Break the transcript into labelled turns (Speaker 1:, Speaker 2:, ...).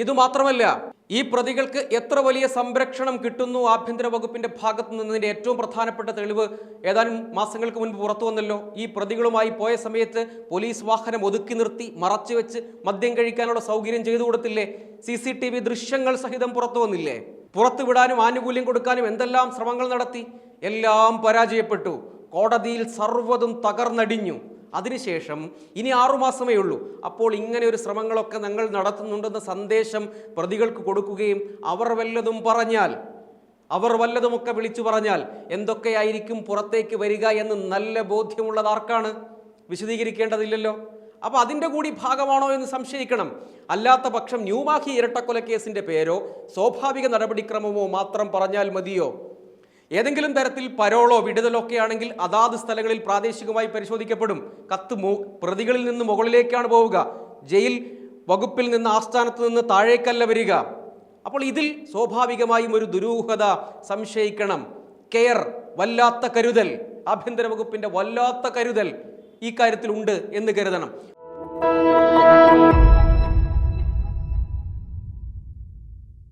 Speaker 1: ഇതുമാത്രമല്ല ഈ പ്രതികൾക്ക് എത്ര വലിയ സംരക്ഷണം കിട്ടുന്നു ആഭ്യന്തര വകുപ്പിന്റെ ഭാഗത്തു നിന്നതിന്റെ ഏറ്റവും പ്രധാനപ്പെട്ട തെളിവ് ഏതാനും മാസങ്ങൾക്ക് മുൻപ് പുറത്തു വന്നല്ലോ. ഈ പ്രതികളുമായി പോയ സമയത്ത് പോലീസ് വാഹനം ഒതുക്കി നിർത്തി മറച്ചു വെച്ച് മദ്യം കഴിക്കാനുള്ള സൗകര്യം ചെയ്തു കൊടുത്തില്ലേ? സി സി ടി വി ദൃശ്യങ്ങൾ സഹിതം പുറത്തു വന്നില്ലേ? പുറത്തുവിടാനും ആനുകൂല്യം കൊടുക്കാനും എന്തെല്ലാം ശ്രമങ്ങൾ നടത്തി? എല്ലാം പരാജയപ്പെട്ടു. കോടതിയിൽ സർവതും തകർന്നടിഞ്ഞു. അതിനുശേഷം ഇനി ആറുമാസമേ ഉള്ളൂ. അപ്പോൾ ഇങ്ങനെ ഒരു ശ്രമങ്ങളൊക്കെ ഞങ്ങൾ നടത്തുന്നുണ്ടെന്ന സന്ദേശം പ്രതികൾക്ക് കൊടുക്കുകയും അവർ വല്ലതും പറഞ്ഞാൽ അവർ വല്ലതുമൊക്കെ വിളിച്ചു പറഞ്ഞാൽ എന്തൊക്കെയായിരിക്കും പുറത്തേക്ക് വരിക എന്ന് നല്ല ബോധ്യമുള്ളത് ആർക്കാണ്? വിശദീകരിക്കേണ്ടതില്ലല്ലോ. അപ്പോൾ അതിന്റെ കൂടി ഭാഗമാണോ എന്ന് സംശയിക്കണം. അല്ലാത്ത പക്ഷം ന്യൂമാഹി ഇരട്ടക്കൊലക്കേസിന്റെ പേരോ സ്വാഭാവിക നടപടിക്രമമോ മാത്രം പറഞ്ഞാൽ മതിയോ? ഏതെങ്കിലും തരത്തിൽ പരോളോ വിടുതലോ ഒക്കെ ആണെങ്കിൽ അതാത് സ്ഥലങ്ങളിൽ പ്രാദേശികമായി പരിശോധിക്കപ്പെടും. കത്ത് പ്രതികളിൽ നിന്ന് മുകളിലേക്കാണ് പോവുക. ജയിൽ വകുപ്പിൽ നിന്ന് ആസ്ഥാനത്ത് നിന്ന് താഴേക്കല്ല വരിക. അപ്പോൾ ഇതിൽ സ്വാഭാവികമായും ഒരു ദുരൂഹത സംശയിക്കണം. കെയർ വല്ലാത്ത കരുതൽ. ആഭ്യന്തര വകുപ്പിന്റെ വല്ലാത്ത കരുതൽ ഈ കാര്യത്തിലുണ്ട് എന്ന് കരുതണം.